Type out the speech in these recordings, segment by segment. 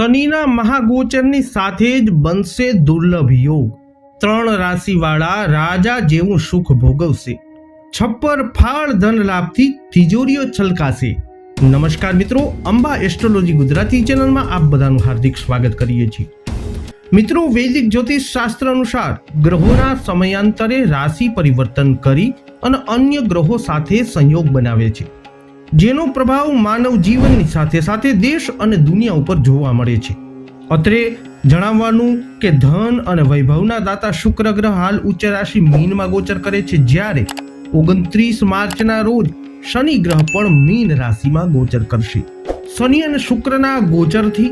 શનિના મહાગોચરની સાથે જ બનશે દુર્લભ યોગ. ત્રણ રાશિવાળા રાજા જેવું સુખ ભોગવશે. છપ્પર ફાળ ધન લાભથી તિજોરીઓ છલકાશે. નમસ્કાર મિત્રો, અંબા એસ્ટ્રોલોજી ગુજરાતી ચેનલમાં આપ બધાનું હાર્દિક સ્વાગત કરીએ છીએ. મિત્રો, વૈદિક જ્યોતિષ શાસ્ત્ર અનુસાર ગ્રહોના સમયાંતરે રાશિ પરિવર્તન કરી અને અન્ય ગ્રહો સાથે સંયોગ બનાવે છે. જેનો પ્રભાવ માનવ જીવનની સાથે સાથે દેશ અને દુનિયા ઉપર જોવા મળે છે. અત્રે જણાવવાનું કે ધન અને વૈભવના દાતા શુક્ર ગ્રહ હાલ ઉચ્ચ રાશિ મીનમાં ગોચર કરે છે જ્યારે ઓગણત્રીસ માર્ચના રોજ શનિ ગ્રહ પણ મીન રાશિમાં ગોચર કરશે. શનિ અને શુક્રના ગોચરથી,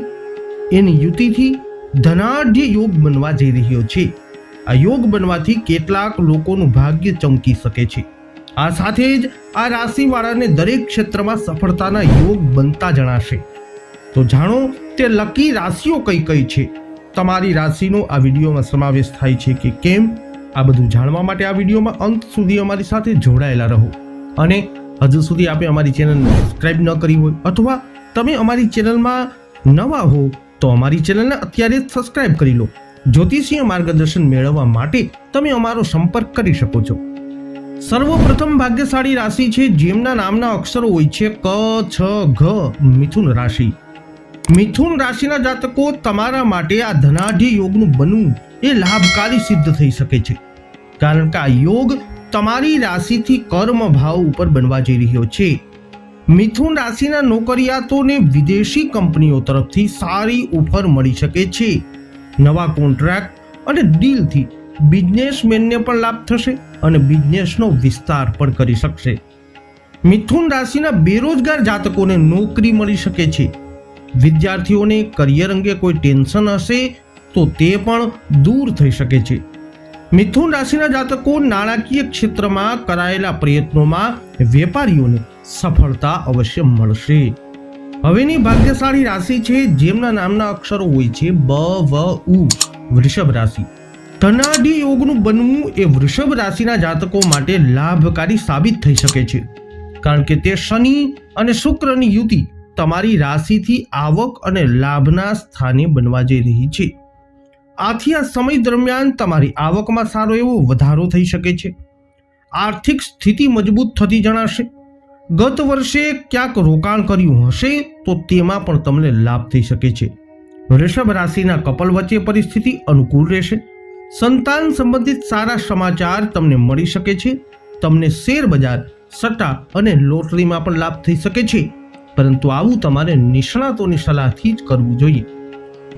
એની યુતિથી ધનાઢ્ય યોગ બનવા જઈ રહ્યો છે. આ યોગ બનવાથી કેટલાક લોકોનું ભાગ્ય ચમકી શકે છે. આ સાથે જ આ રાશિવાળાને દરેક ક્ષેત્રમાં સફળતાના યોગ બનતા જણાશે. તો જાણો, તે લકી રાશિઓ કઈ કઈ છે? તમારી રાશિનો આ વિડીયોમાં સમાવેશ થાય છે કે કેમ? આ બધું જાણવા માટે આ વિડીયોમાં અંત સુધી અમારી સાથે જોડાયેલા રહો. અને હજુ સુધી આપે અમારી ચેનલને સબસ્ક્રાઇબ ન કરી હોય અથવા તમે અમારી ચેનલમાં નવા હો, તો અમારી ચેનલને અત્યારે જ સબસ્ક્રાઇબ કરી લો. જ્યોતિષીય માર્ગદર્શન મેળવવા માટે તમે અમારો સંપર્ક કરી શકો છો. સર્વપ્રથમ ભાગ્યશાળી રાશિ છે, જેમના નામના અક્ષરો હોય છે, ક, છ, ઘ, મિથુન રાશિ. મિથુન રાશિના જાતકો તમારા માટે આ ધનાઢ્ય યોગનું બનવું એ લાભકારી સિદ્ધ થઈ શકે છે. કારણ કે આ યોગ તમારી રાશિથી કર્મ ભાવ ઉપર બનવા જઈ રહ્યો છે. મિથુન રાશિના નોકરિયાતોને વિદેશી કંપનીઓ તરફથી સારી ઓફર મળી શકે છે. નવા કોન્ટ્રાક્ટ અને ડીલથી બિઝનેસમેનને પણ લાભ થશે અને બિઝનેસનો વિસ્તાર પણ કરી શકશે. મિથુન રાશિના બેરોજગાર જાતકોને નોકરી મળી શકે છે. વિદ્યાર્થીઓને કરિયર અંગે કોઈ ટેન્શન હશે તો તે પણ દૂર થઈ શકે છે. મિથુન રાશિના જાતકો નાણાકીય ક્ષેત્રમાં કરાયેલા પ્રયત્નોમાં વેપારીઓને સફળતા અવશ્ય મળશે. હવેની ભાગ્યશાળી રાશિ છે જેમના નામના અક્ષરો હોય છે બ, વ, ઉ, વૃષભ રાશિ. ધનાઢ્ય યોગનું બનવું એ વૃષભ રાશિના જાતકો માટે લાભકારી સાબિત થઈ શકે છે. કારણ કે તે શનિ અને શુક્રની યુતિ તમારી રાશિથી આવક અને લાભના સ્થાને બનવા જઈ રહી છે. આથી આ સમય દરમિયાન તમારી આવકમાં સારો એવો વધારો થઈ શકે છે. આર્થિક સ્થિતિ મજબૂત થતી જણાશે. ગત વર્ષે ક્યાંક રોકાણ કર્યું હશે તો તેમાં પણ તમને લાભ થઈ શકે છે. વૃષભ રાશિના કપલ વચ્ચે પરિસ્થિતિ અનુકૂળ રહેશે. સંતાન સંબંધિત સારા સમાચાર તમને મળી શકે છે. તમને શેર બજાર, સટ્ટા અને લોટરીમાં પણ લાભ થઈ શકે છે. પરંતુ આવું તમારે નિષ્ણાતોની સલાહથી જ કરવું જોઈએ.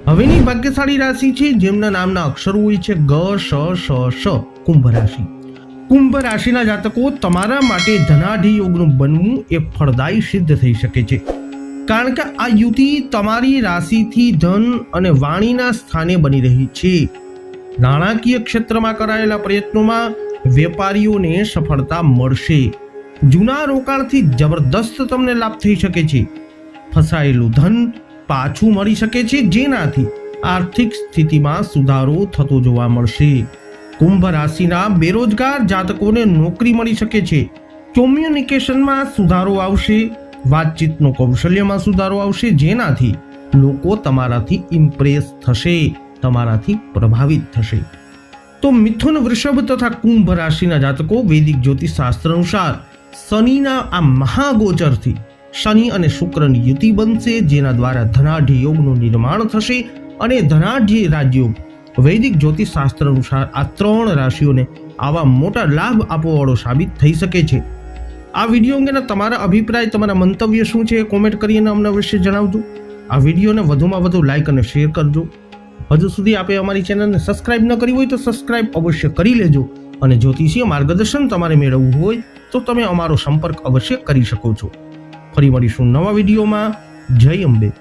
હવેની ભાગ્યશાળી રાશિ છે, જેમના નામના અક્ષરો હોય છે ગ, શ શ શ, કુંભ રાશિ. કુંભ રાશિના જાતકો તમારા માટે ધનાઢી યોગનું બનવું એ ફળદાયી સિદ્ધ થઈ શકે છે. કારણ કે આ યુતિ તમારી રાશિથી ધન અને વાણીના સ્થાને બની રહી છે. નાણાકીય ક્ષેત્રમાં કરાયેલા પ્રયત્નોમાં વેપારીઓને સફળતા મળશે. જૂના રોકાણથી જબરદસ્ત તમને લાભ થઈ શકે છે. ફસાયેલું ધન પાછું મળી શકે છે, જેનાથી આર્થિક સ્થિતિમાં સુધારો થતો જોવા મળશે. કુંભ રાશિના બેરોજગાર જાતકોને નોકરી મળી શકે છે. કોમ્યુનિકેશનમાં સુધારો આવશે, વાતચીતનો કૌશલ્યમાં સુધારો આવશે, જેનાથી લોકો તમારાથી ઇમ્પ્રેસ થશે. તમારાથી પ્રભાવિત થશે. તો મિથુન વૃષભ તથા કુંભ રાશિના જાતકો વૈદિક જ્યોતિષ શાસ્ત્ર અનુસાર શનિના આ મહાગોચરથી શનિ અને શુક્રની યુતિ બનશે, જેના દ્વારા ધનાઢ્ય યોગનું નિર્માણ થશે અને ધનાઢ્ય રાજયોગ વૈદિક જ્યોતિષ શાસ્ત્ર અનુસાર આ ત્રણ રાશિઓને આવા મોટા લાભ આપવાવાળો સાબિત થઈ શકે છે. આ વીડિયો અંગેના તમારા અભિપ્રાય, તમારા મંતવ્ય શું છે એ કોમેન્ટ કરીને અમને અવશ્ય જણાવજો. આ વિડીયોને વધુમાં વધુ લાઇક અને શેર કરજો. હજુ સુધી આપે અમારી ચેનલને સબસ્ક્રાઇબ ન કરી હોય તો સબસ્ક્રાઇબ અવશ્ય કરી લેજો. અને જ્યોતિષીય માર્ગદર્શન તમારે મેળવવું હોય તો તમે અમારો સંપર્ક અવશ્ય કરી શકો છો. ફરી મળીશું નવા વિડીયોમાં. જય અંબે.